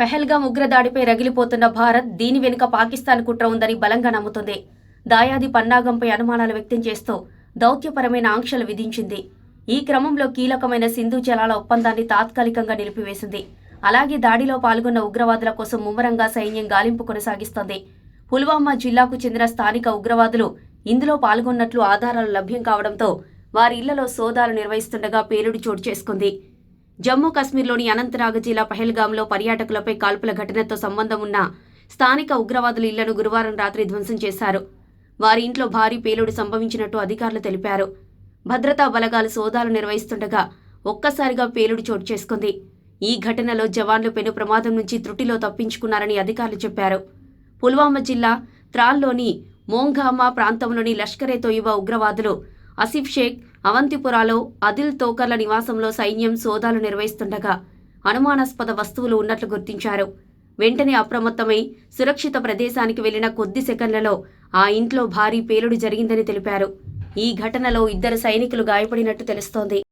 పెహల్గాం ఉగ్రదాడిపై రగిలిపోతున్న భారత్ దీని వెనుక పాకిస్తాన్ కుట్ర ఉందని బలంగా నమ్ముతుంది. దాయాది పన్నాగంపై అనుమానాలు వ్యక్తం చేస్తూ దౌత్యపరమైన ఆంక్షలు విధించింది. ఈ క్రమంలో కీలకమైన సింధు జలాల ఒప్పందాన్ని తాత్కాలికంగా నిలిపివేసింది. అలాగే దాడిలో పాల్గొన్న ఉగ్రవాదుల కోసం ముమ్మరంగా సైన్యం గాలింపు కొనసాగిస్తోంది. పుల్వామా జిల్లాకు చెందిన స్థానిక ఉగ్రవాదులు ఇందులో పాల్గొన్నట్లు ఆధారాలు లభ్యం కావడంతో వారి ఇళ్ళలో సోదాలు నిర్వహిస్తుండగా పేలుడు చోటు చేసుకుంది. జమ్మూ కశ్మీర్లోని అనంతనాగ్ జిల్లా పహల్గాంలో పర్యాటకులపై కాల్పుల ఘటనతో సంబంధం ఉన్న స్థానిక ఉగ్రవాదుల ఇళ్ళను గురువారం రాత్రి ధ్వంసం చేశారు. వారి ఇంట్లో భారీ పేలుడు సంభవించినట్టు అధికారులు తెలిపారు. భద్రతా బలగాలు సోదాలు నిర్వహిస్తుండగా ఒక్కసారిగా పేలుడు చోటు చేసుకుంది. ఈ ఘటనలో జవాన్లు పెను ప్రమాదం నుంచి త్రుటిలో తప్పించుకున్నారని అధికారులు చెప్పారు. పుల్వామా జిల్లా త్రాల్లోని మోంఘామా ప్రాంతంలోని లష్కరే తోయిబా ఉగ్రవాదులు అసిఫ్ షేక్ అవంతిపురాలో అదిల్ తోకర్ల నివాసంలో సైన్యం సోదాలు నిర్వహిస్తుండగా అనుమానాస్పద వస్తువులు ఉన్నట్లు గుర్తించారు. వెంటనే అప్రమత్తమై సురక్షిత ప్రదేశానికి వెళ్ళిన కొద్ది సెకండ్లలో ఆ ఇంట్లో భారీ పేలుడు జరిగిందని తెలిపారు. ఈ ఘటనలో ఇద్దరు సైనికులు గాయపడినట్టు తెలుస్తోంది.